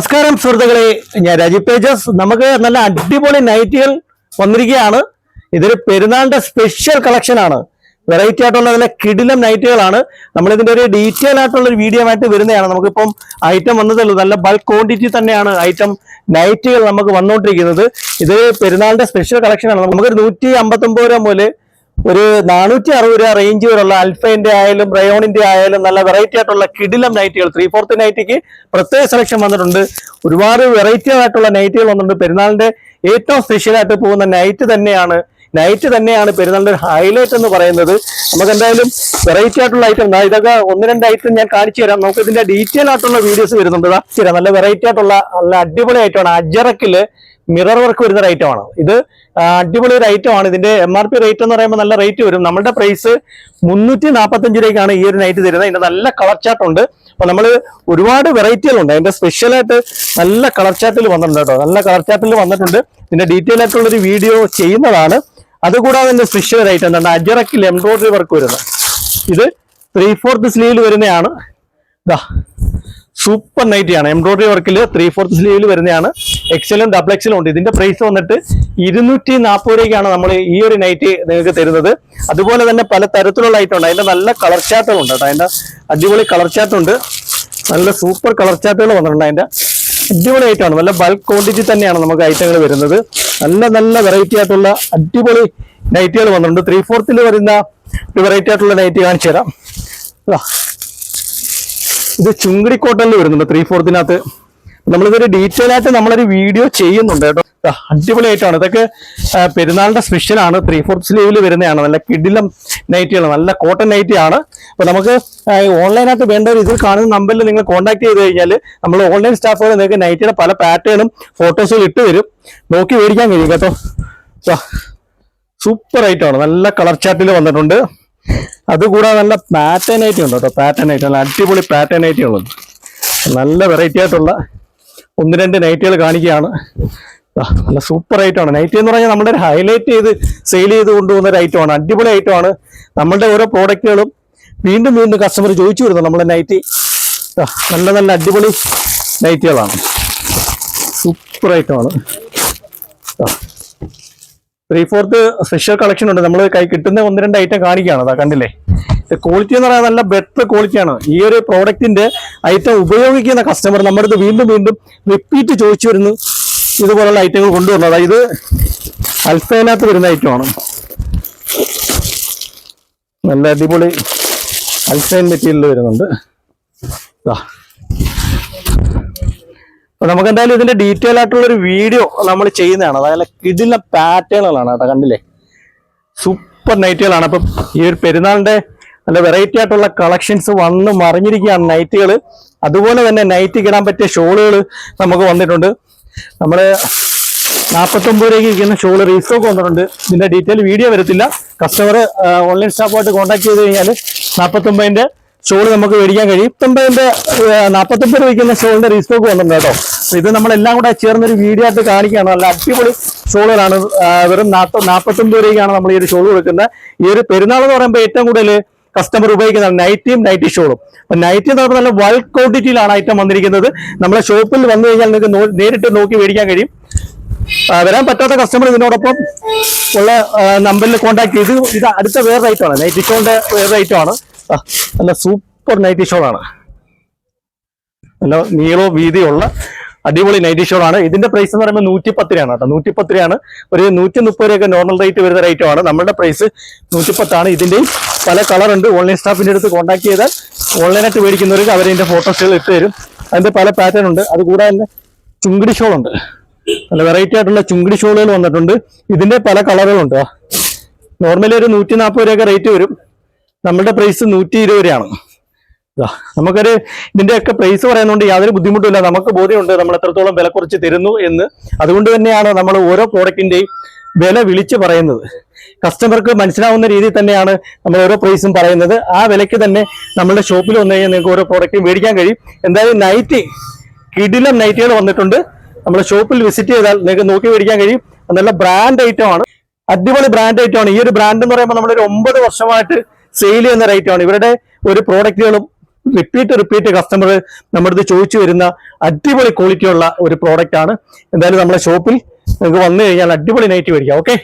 നമസ്കാരം സുഹൃത്തുക്കളെ. ഞാൻ രാജീവ് പേജസ് നമുക്ക് നല്ല അടിപൊളി നൈറ്റികൾ വന്നിരിക്കുകയാണ്. ഇതൊരു പെരുന്നാളിന്റെ സ്പെഷ്യൽ കളക്ഷൻ ആണ്. വെറൈറ്റി ആയിട്ടുള്ള നല്ല കിടിലം നൈറ്റുകളാണ്. നമ്മൾ ഇതിന്റെ ഒരു ഡീറ്റെയിൽ ആയിട്ടുള്ള ഒരു വീഡിയോ ആയിട്ട് വരുന്നതാണ്. നമുക്കിപ്പം ഐറ്റം വന്നതല്ലോ നല്ല ബൾക്ക് ക്വാണ്ടിറ്റി തന്നെയാണ് ഐറ്റം നൈറ്റുകൾ നമുക്ക് വന്നുകൊണ്ടിരിക്കുന്നത് ഇത് പെരുന്നാളിന്റെ സ്പെഷ്യൽ കളക്ഷൻ ആണ്. നമുക്കൊരു നൂറ്റി അമ്പത്തൊമ്പത് രൂപ മുതൽ ഒരു നാനൂറ്റി അറുപത് രൂപ റേഞ്ച് വരെയുള്ള അൽഫൈന്റെ ആയാലും റയോണിന്റെ ആയാലും നല്ല വെറൈറ്റി ആയിട്ടുള്ള കിടിലം നൈറ്റുകൾ ത്രീ ഫോർത്ത് നൈറ്റിക്ക് പ്രത്യേക സെലക്ഷൻ വന്നിട്ടുണ്ട്. ഒരുപാട് വെറൈറ്റി ആയിട്ടുള്ള നൈറ്റുകൾ വന്നിട്ടുണ്ട്. പെരുന്നാളിന്റെ ഏറ്റവും സ്പെഷ്യൽ ആയിട്ട് പോകുന്ന നൈറ്റ് തന്നെയാണ്. നൈറ്റ് തന്നെയാണ് പെരുന്നാളിന്റെ ഹൈലൈറ്റ് എന്ന് പറയുന്നത്. നമുക്ക് എന്തായാലും വെറൈറ്റി ആയിട്ടുള്ള ഐറ്റം ഇതൊക്കെ ഒന്ന് രണ്ട് ഐറ്റം ഞാൻ കാണിച്ചു തരാം. നമുക്ക് ഇതിന്റെ ഡീറ്റെയിൽ ആയിട്ടുള്ള വീഡിയോസ് വരുന്നുണ്ട്. നല്ല വെറൈറ്റി ആയിട്ടുള്ള നല്ല അടിപൊളി ഐറ്റമാണ് അജറക്കിൽ മിറർ വർക്ക് വരുന്ന ഒരു ഐറ്റമാണ് ഇത് അടിപൊളി ഒരു ഐറ്റമാണ് ഇതിന്റെ എം ആർ പി റേറ്റ് എന്ന് പറയുമ്പോൾ നല്ല റേറ്റ് വരും. നമ്മുടെ പ്രൈസ് മുന്നൂറ്റി നാൽപ്പത്തഞ്ച് രൂപയ്ക്കാണ് ഈ ഒരു നൈറ്റ് തരുന്നത്. ഇതിന്റെ നല്ല കളർ ചാർട്ട് ഉണ്ട്. അപ്പൊ നമ്മൾ ഒരുപാട് വെറൈറ്റികളുണ്ട് അതിന്റെ സ്പെഷ്യലായിട്ട് നല്ല കളർ ചാർട്ടിൽ വന്നിട്ടുണ്ട് നല്ല കളർ ചാർട്ടിൽ വന്നിട്ടുണ്ട്. ഇതിന്റെ ഡീറ്റെയിൽ ആയിട്ടുള്ള ഒരു വീഡിയോ ചെയ്യുന്നതാണ്. അതുകൂടാതെ ഇതിന്റെ സ്പെഷ്യൽ റേറ്റ് എന്താണ്? അജറക്കിൽ എംബ്രോയിഡറി വർക്ക് വരുന്നത്. ഇത് ത്രീ ഫോർത്ത് സ്ലീവിൽ വരുന്നതാണ്. ഇതാ സൂപ്പർ നൈറ്റി ആണ്. എംബ്രോയിഡറി വർക്കിൽ ത്രീ ഫോർത്ത് സ്ലീവിൽ വരുന്നതാണ്. എക്സലും ഡബിൾ എക്സലും ഉണ്ട്. ഇതിന്റെ പ്രൈസ് വന്നിട്ട് ഇരുന്നൂറ്റി നാൽപ്പത് രൂപയ്ക്കാണ് നമ്മൾ ഈ ഒരു നൈറ്റ് നിങ്ങൾക്ക് തരുന്നത്. അതുപോലെ തന്നെ പല തരത്തിലുള്ള ഐറ്റമുണ്ട് അതിന്റെ നല്ല കളർ ഉണ്ട് കേട്ടോ. അതിന്റെ അടിപൊളി കളർ ഉണ്ട്. നല്ല സൂപ്പർ കളർ ചാറ്റുകൾ വന്നിട്ടുണ്ട് അതിന്റെ. അടിപൊളി ഐറ്റം ആണ്. നല്ല ബൾക്ക് ക്വാണ്ടിറ്റി തന്നെയാണ് നമുക്ക് ഐറ്റങ്ങൾ വരുന്നത്. നല്ല നല്ല വെറൈറ്റി ആയിട്ടുള്ള അടിപൊളി നൈറ്റുകൾ വന്നിട്ടുണ്ട്. ത്രീ ഫോർത്തിൽ വരുന്ന വെറൈറ്റി ആയിട്ടുള്ള നൈറ്റ് കാണിച്ചു തരാം ഇതാ. ചുങ്കിടി കോട്ടണിൽ വരുന്നുണ്ട് ത്രീ ഫോർത്തിനകത്ത് നമ്മളിതൊരു ഡീറ്റെയിൽ ആയിട്ട് നമ്മളൊരു വീഡിയോ ചെയ്യുന്നുണ്ട് കേട്ടോ. അടിപൊളി അടിപൊളിയായിട്ടാണ്. ഇതൊക്കെ പെരുന്നാളിന്റെ സ്പെഷ്യൽ ആണ്. ത്രീ ഫോർത്ത് സ്ലീവിൽ വരുന്നതാണ്. നല്ല കിഡിലം നൈറ്റിയാണ് നല്ല കോട്ടൺ നൈറ്റിയാണ് അപ്പോൾ അപ്പൊ നമുക്ക് ഓൺലൈനായിട്ട് വേണ്ടവർ ഇതിൽ കാണുന്ന നമ്പറിൽ നിങ്ങൾ കോൺടാക്ട് ചെയ്ത് കഴിഞ്ഞാൽ നമ്മൾ ഓൺലൈൻ സ്റ്റാഫുകൾ നിങ്ങൾക്ക് നൈറ്റിയുടെ പല പാറ്റേണും ഫോട്ടോസും ഇട്ട് തരും നോക്കി മേടിക്കാൻ കഴിയും കേട്ടോ. സൂപ്പർ ആയിട്ടാണ്. നല്ല കളർ ചാർട്ടിൽ വന്നിട്ടുണ്ട്. അതുകൂടാതെ നല്ല പാറ്റേൺ ഐറ്റം ഉണ്ട്? കേട്ടോ പാറ്റേൺ ഐറ്റം നല്ല അടിപൊളി പാറ്റേൺ ഐറ്റം ഉള്ളത്. നല്ല വെറൈറ്റി ആയിട്ടുള്ള ഒന്ന് രണ്ട് നൈറ്റുകൾ കാണിക്കുകയാണ്. നല്ല സൂപ്പർ ഐറ്റമാണ് നൈറ്റ് എന്ന് പറഞ്ഞാൽ നമ്മുടെ ഒരു ഹൈലൈറ്റ് ചെയ്ത് സെയിൽ ചെയ്ത് കൊണ്ടുപോകുന്ന ഒരു ഐറ്റമാണ് അടിപൊളി ഐറ്റമാണ് നമ്മളുടെ ഓരോ പ്രോഡക്റ്റുകളും വീണ്ടും വീണ്ടും കസ്റ്റമർ ചോദിച്ചു വരുന്നു നമ്മുടെ നൈറ്റി നല്ല നല്ല അടിപൊളി നൈറ്റുകളാണ് സൂപ്പർ ഐറ്റമാണ് ത്രീ ഫോർത്ത് സ്പെഷ്യൽ കളക്ഷൻ ഉണ്ട്. നമ്മൾ കൈ കിട്ടുന്ന ഒന്ന് രണ്ട് ഐറ്റം കാണിക്കുകയാണ്. അതാ കണ്ടില്ലേ? ക്വാളിറ്റി എന്ന് പറയുന്നത് നല്ല ബെറ്റർ ക്വാളിറ്റിയാണ് ഈ ഒരു പ്രോഡക്റ്റിന്റെ ഐറ്റം ഉപയോഗിക്കുന്ന കസ്റ്റമർ നമ്മുടെ അടുത്ത് വീണ്ടും വീണ്ടും റിപ്പീറ്റ് ചോദിച്ചു വരുന്നു. ഇതുപോലുള്ള ഐറ്റങ്ങൾ കൊണ്ടുവന്നത് അതായത് അൽഫേനകത്ത് വരുന്ന ഐറ്റമാണ് നല്ല അടിപൊളി അൽഫൈൻ മെറ്റീരിയൽ വരുന്നുണ്ട്. ഇതാ. നമുക്ക് എന്തായാലും ഇതിന്റെ ഡീറ്റെയിൽ ആയിട്ടുള്ള ഒരു വീഡിയോ നമ്മൾ ചെയ്യുന്നതാണ്. അതായത് കിടില പാറ്റേണുകളാണ് കേട്ടോ കണ്ടില്ലേ? സൂപ്പർ നൈറ്റുകളാണ് അപ്പം ഈ ഒരു പെരുന്നാളിന്റെ നല്ല വെറൈറ്റി ആയിട്ടുള്ള കളക്ഷൻസ് വന്ന് മറിഞ്ഞിരിക്കുകയാണ് നൈറ്റുകൾ അതുപോലെ തന്നെ നൈറ്റ് കിടാൻ പറ്റിയ ഷോളുകൾ നമുക്ക് വന്നിട്ടുണ്ട്. നമ്മൾ നാൽപ്പത്തൊമ്പത് രൂപയ്ക്ക് ഇരിക്കുന്ന ഷോൾ റീസ്റ്റോക്ക് വന്നിട്ടുണ്ട്. ഇതിന്റെ ഡീറ്റെയിൽ വീഡിയോ വരത്തില്ല. കസ്റ്റമർ ഓൺലൈൻ സ്റ്റാഫുമായിട്ട് കോൺടാക്ട് ചെയ്ത് കഴിഞ്ഞാൽ നാൽപ്പത്തൊമ്പതിന്റെ ഷോൾ നമുക്ക് മേടിക്കാൻ കഴിയും. തൊമ്പതിന്റെ നാൽപ്പത്തൊമ്പത് രൂപയ്ക്കുന്ന ഷോളിന്റെ റീസ്റ്റോക്ക് വന്നിട്ടുണ്ട് കേട്ടോ. ഇത് നമ്മളെല്ലാം കൂടെ ചേർന്നൊരു വീഡിയോ ആയിട്ട് കാണിക്കുകയാണ്. നല്ല അടിപൊളി ഷോളുകളാണ്. ആ, വെറും നാൽപ്പ നാൽപ്പത്തൊമ്പത് രൂപയ്ക്കാണ് നമ്മൾ ഈ ഒരു ഷോൾ കൊടുക്കുന്നത്. ഈ ഒരു പെരുന്നാൾ എന്ന് പറയുമ്പോൾ ഏറ്റവും കൂടുതൽ കസ്റ്റമർ ഉപയോഗിക്കുന്നതാണ് നൈറ്റിയും നൈറ്റി ഷോളും. അപ്പൊ നൈറ്റി എന്ന് പറയുമ്പോൾ നല്ല വൾ ക്വാണ്ടിറ്റിയിലാണ് ഐറ്റം വന്നിരിക്കുന്നത്. നമ്മളെ ഷോപ്പിൽ വന്നു കഴിഞ്ഞാൽ നിങ്ങൾക്ക് നേരിട്ട് നോക്കി മേടിക്കാൻ കഴിയും. വരാൻ പറ്റാത്ത കസ്റ്റമർ ഇതിനോടൊപ്പം ഉള്ള നമ്പറിൽ കോൺടാക്ട് ചെയ്ത് ഇത് അടുത്ത വേറെ ഐറ്റമാണ് നൈറ്റി ഷോളിന്റെ വേറെ ഐറ്റമാണ് നല്ല സൂപ്പർ നൈറ്റി ഷോളാണ്. നല്ല നീളവും വീതിയുള്ള അടിപൊളി നൈറ്റി ആണ് ഇതിന്റെ പ്രൈസ് എന്ന് പറയുമ്പോൾ നൂറ്റി പത്ത് രൂപയാണ് കേട്ടോ. നൂറ്റി പത്ത് രൂപയാണ് ഒരു നൂറ്റി മുപ്പത് രൂപയൊക്കെ നോർമൽ റേറ്റ് വരുന്ന റേറ്റുമാണ് നമ്മുടെ പ്രൈസ് നൂറ്റി പത്താണ് ഇതിന്റെയും പല കളർ ഉണ്ട്. ഓൺലൈൻ സ്റ്റാഫിന്റെ അടുത്ത് കോൺടാക്ട് ചെയ്താൽ ഓൺലൈനായിട്ട് മേടിക്കുന്നവർക്ക് അവരിന്റെ ഫോട്ടോസുകൾ ഇട്ട് തരും. അതിന്റെ പല പാറ്റേൺ ഉണ്ട്. അതുകൂടാതെ തന്നെ ചുങ്കിടി ഷോൾ ഉണ്ട്. നല്ല വെറൈറ്റി ആയിട്ടുള്ള ചുങ്കിടി ഷോളുകൾ വന്നിട്ടുണ്ട്. ഇതിന്റെ പല കളറുകളുണ്ട് നോർമലി ഒരു നൂറ്റി നാൽപ്പത് രൂപയൊക്കെ റേറ്റ് വരും. നമ്മുടെ പ്രൈസ് നൂറ്റി ഇരുപത് രൂപയാണ് നമുക്കൊരു ഇതിന്റെയൊക്കെ പ്രൈസ് പറയുന്നതുകൊണ്ട് യാതൊരു ബുദ്ധിമുട്ടില്ല നമുക്ക് ബോധ്യമുണ്ട് നമ്മൾ എത്രത്തോളം വില കുറച്ച് തരുന്നു എന്ന്. അതുകൊണ്ട് തന്നെയാണ് നമ്മൾ ഓരോ പ്രോഡക്റ്റിന്റെയും വില വിളിച്ച് പറയുന്നത്. കസ്റ്റമർക്ക് മനസ്സിലാവുന്ന രീതിയിൽ തന്നെയാണ് നമ്മൾ ഓരോ പ്രൈസും പറയുന്നത്. ആ വിലയ്ക്ക് തന്നെ നമ്മുടെ ഷോപ്പിൽ വന്നു കഴിഞ്ഞാൽ നിങ്ങൾക്ക് ഓരോ പ്രോഡക്റ്റും മേടിക്കാൻ കഴിയും. എന്തായാലും നൈറ്റി കിടിലം നൈറ്റികൾ വന്നിട്ടുണ്ട്. നമ്മുടെ ഷോപ്പിൽ വിസിറ്റ് ചെയ്താൽ നിങ്ങൾക്ക് നോക്കി മേടിക്കാൻ കഴിയും. നല്ല ബ്രാൻഡ് ഐറ്റം ആണ്. അടിപൊളി ബ്രാൻഡ് ഐറ്റമാണ് ഈ ഒരു ബ്രാൻഡ് എന്ന് പറയുമ്പോൾ നമ്മളൊരു ഒമ്പത് വർഷമായിട്ട് സെയിൽ ചെയ്യുന്ന റേറ്റാണ് ഇവരുടെ ഒരു പ്രോഡക്റ്റുകളും റിപ്പീറ്റ് റിപ്പീറ്റ് കസ്റ്റമർ നമ്മുടെ അടുത്ത് ചോദിച്ചു വരുന്ന അടിപൊളി ക്വാളിറ്റിയുള്ള ഒരു പ്രോഡക്റ്റ് ആണ്. എന്തായാലും നമ്മുടെ ഷോപ്പിൽ നിങ്ങൾക്ക് വന്നു കഴിഞ്ഞാൽ അടിപൊളി നൈറ്റ് മേടിക്കാം. ഓക്കെ